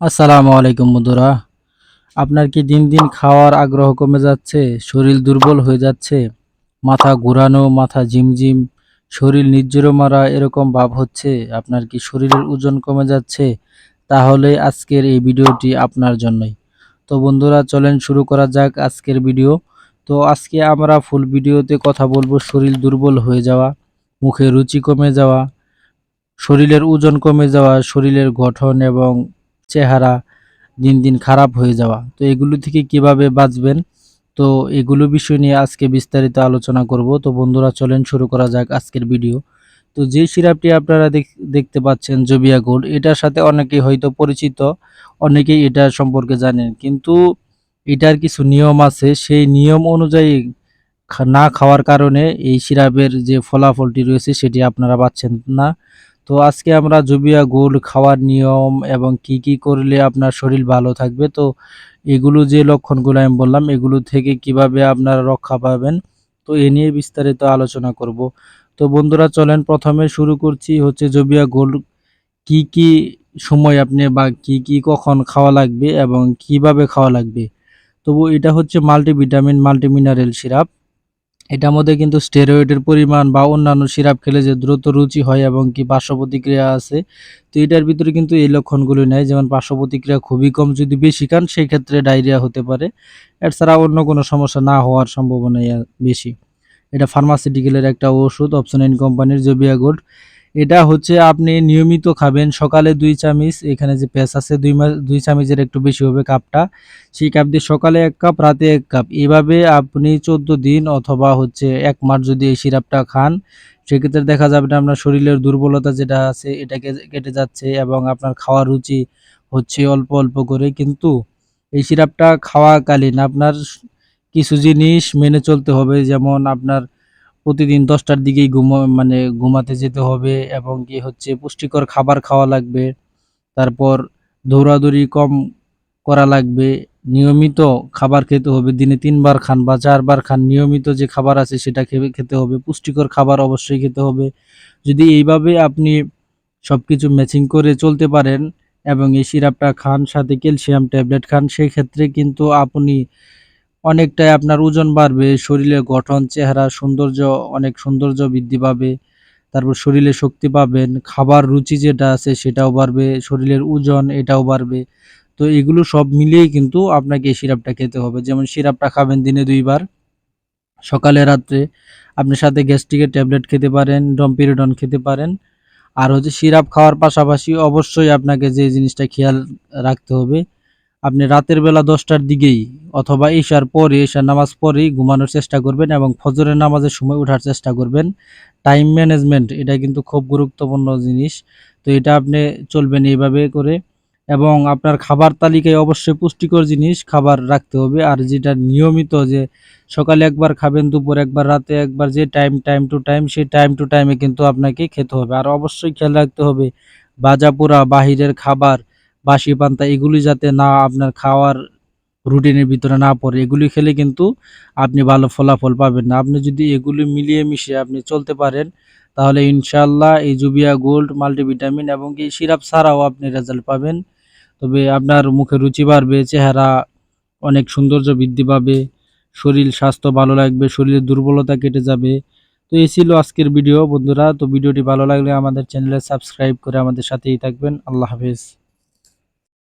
আসসালামু আলাইকুম বন্ধুরা। আপনার কি দিন দিন খাওয়ার আগ্রহ কমে যাচ্ছে? শরীর দুর্বল হয়ে যাচ্ছে? মাথা ঘোরানো, মাথা ঝিমঝিম, শরীর নির্জরো মারা এরকম ভাব হচ্ছে? আপনার কি শরীরের ওজন কমে যাচ্ছে? তাহলে আজকের এই ভিডিওটি আপনার জন্যই। তো বন্ধুরা, চলেন শুরু করা যাক আজকের ভিডিও। তো আজকে আমরা ফুল ভিডিওতে কথা বলব শরীর দুর্বল হয়ে যাওয়া, মুখে রুচি কমে যাওয়া, শরীরের ওজন কমে যাওয়া, শরীরের গঠন এবং চেহারা, দিন দিন খারাপ হয়ে যাওয়া। তো এগুলো থেকে কীভাবে বাঁচবেন? তো এগুলো বিষয় নিয়ে আজকে বিস্তারিত আলোচনা করব। তো বন্ধুরা, চলেন শুরু করা যাক আজকের ভিডিও। তো যে সিরাপটি আপনারা দেখতে পাচ্ছেন, জবিয়া গোল্ড, এটার সাথে অনেকেই হয়তো পরিচিত, অনেকেই এটা সম্পর্কে জানেন। কিন্তু এটার কিছু নিয়ম আছে। সেই নিয়ম অনুযায়ী না খাওয়ার কারণে এই সিরাপের যে ফলাফলটি রয়েছে, সেটি আপনারা পাচ্ছেন না। তো আজকে আমরা জুবিয়া গোল্ড খাওয়ার নিয়ম এবং কি কি করলে আপনার শরীর ভালো থাকবে, তো এগুলো যে লক্ষণগুলো আমি বললাম, এগুলো থেকে কীভাবে আপনারা রক্ষা পাবেন, তো এ নিয়ে বিস্তারিত আলোচনা করব। তো বন্ধুরা, চলেন প্রথমে শুরু করছি হচ্ছে জবিয়া গোল্ড কি কি সময় আপনি বা কি কি কখন খাওয়া লাগবে এবং কীভাবে খাওয়া লাগবে। তবু এটা হচ্ছে মাল্টিভিটামিন, মাল্টিমিনারেল সিরাপ। এটার মধ্যে কিন্তু স্টেরয়েডের পরিমাণ বা অন্যান্য সিরাপ খেলে যে দ্রুত রুচি হয় এবং কি পার্শ্বপ্রতিক্রিয়া আছে, তো এটার ভিতরে কিন্তু এই লক্ষণগুলো নেয় যেমন পার্শ্ব প্রতিক্রিয়া খুবই কম, যদি বেশি খান, সেই ক্ষেত্রে ডায়রিয়া হতে পারে। এছাড়া অন্য কোনো সমস্যা না হওয়ার সম্ভাবনা বেশি। এটা ফার্মাসিউটিক্যালের একটা ওষুধ অপশন এন কোম্পানির জবিয়া গোল্ড এটা হচ্ছে আপনি নিয়মিত খাবেন। সকালে দুই চামিচ, এখানে যে পেঁচ আছে, দুই দুই চামিচের একটু বেশি হবে কাপটা। সেই কাপ দিয়ে সকালে এক কাপ, রাতে এক কাপ। এভাবে আপনি চোদ্দ দিন অথবা হচ্ছে এক মাস যদি এই সিরাপটা খান, সেক্ষেত্রে দেখা যাবে না আপনার শরীরের দুর্বলতা যেটা আছে এটাকে কেটে যাচ্ছে এবং আপনার খাওয়ার রুচি হচ্ছে অল্প অল্প করে। কিন্তু এই সিরাপটা খাওয়াকালীন আপনার কিছু জিনিস মেনে চলতে হবে। যেমন আপনার প্রতিদিন দশটার দিকেই ঘুমো মানে ঘুমাতে যেতে হবে এবং কি হচ্ছে পুষ্টিকর খাবার খাওয়া লাগবে। তারপর দৌড়াদৌড়ি কম করা লাগবে। নিয়মিত খাবার খেতে হবে, দিনে তিনবার খান বা চারবার খান, নিয়মিত যে খাবার আছে সেটা খেয়ে খেতে হবে। পুষ্টিকর খাবার অবশ্যই খেতে হবে। যদি এইভাবে আপনি সব কিছু ম্যাচিং করে চলতে পারেন এবং এই সিরাপটা খান, সাথে ক্যালসিয়াম ট্যাবলেট খান সেই ক্ষেত্রে কিন্তু আপনি অনেকটাই আপনার ওজন বাড়বে, শরীরের গঠন, চেহারা, সৌন্দর্য, অনেক সৌন্দর্য বৃদ্ধি পাবে। তারপর শরীরে শক্তি পাবেন, খাবার রুচি যেটা আছে সেটাও বাড়বে, শরীরের ওজন এটাও বাড়বে। তো এগুলো সব মিলিয়েই কিন্তু আপনাকে এই সিরাপটা খেতে হবে। যেমন সিরাপটা খাবেন দিনে দুইবার, সকালে, রাত্রে। আপনি সাথে গ্যাস্ট্রিকের ট্যাবলেট খেতে পারেন, ডম্পিরিডন খেতে পারেন। আর হচ্ছে সিরাপ খাওয়ার পাশাপাশি অবশ্যই আপনাকে যে জিনিসটা খেয়াল রাখতে হবে আপনি রাতের বেলা দশটার দিকেই অথবা ঈশার পরে, ঈশার নামাজ পরেই ঘুমানোর চেষ্টা করবেন এবং ফজরের নামাজের সময় ওঠার চেষ্টা করবেন। টাইম ম্যানেজমেন্ট এটা কিন্তু খুব গুরুত্বপূর্ণ জিনিস। তো এটা আপনি চলবেন এইভাবে করে। এবং আপনার খাবার তালিকায় অবশ্যই পুষ্টিকর জিনিস, খাবার রাখতে হবে। আর যেটা নিয়মিত যে সকালে একবার খাবেন, দুপুর একবার, রাতে একবার, যে টাইম টাইম টু টাইম সেই টাইম টু টাইমে কিন্তু আপনাকে খেতে হবে। আর অবশ্যই খেয়াল রাখতে হবে বাজা পোড়া বাহিরের খাবার বাসি পান্তা, এগুলি যাতে না আপনার খাওয়ার রুটিনের ভিতরে না পড়ে, এগুলি খেলে কিন্তু আপনি ভালো ফলাফল পাবেন না। আপনি যদি এগুলি মিলিয়ে মিশিয়ে আপনি চলতে পারেন, তাহলে ইনশাল্লাহ এই জুবিয়া গোল্ড, মাল্টিভিটামিন এবং এই সিরাপ ছাড়াও আপনি রেজাল্ট পাবেন। তবে আপনার মুখে রুচি বাড়বে, চেহারা অনেক সৌন্দর্য বৃদ্ধি পাবে, শরীর স্বাস্থ্য ভালো লাগবে, শরীরের দুর্বলতা কেটে যাবে। তো এই ছিল আজকের ভিডিও বন্ধুরা। তো ভিডিওটি ভালো লাগলে আমাদের চ্যানেলে সাবস্ক্রাইব করে আমাদের সাথেই থাকবেন। আল্লাহ হাফেজ।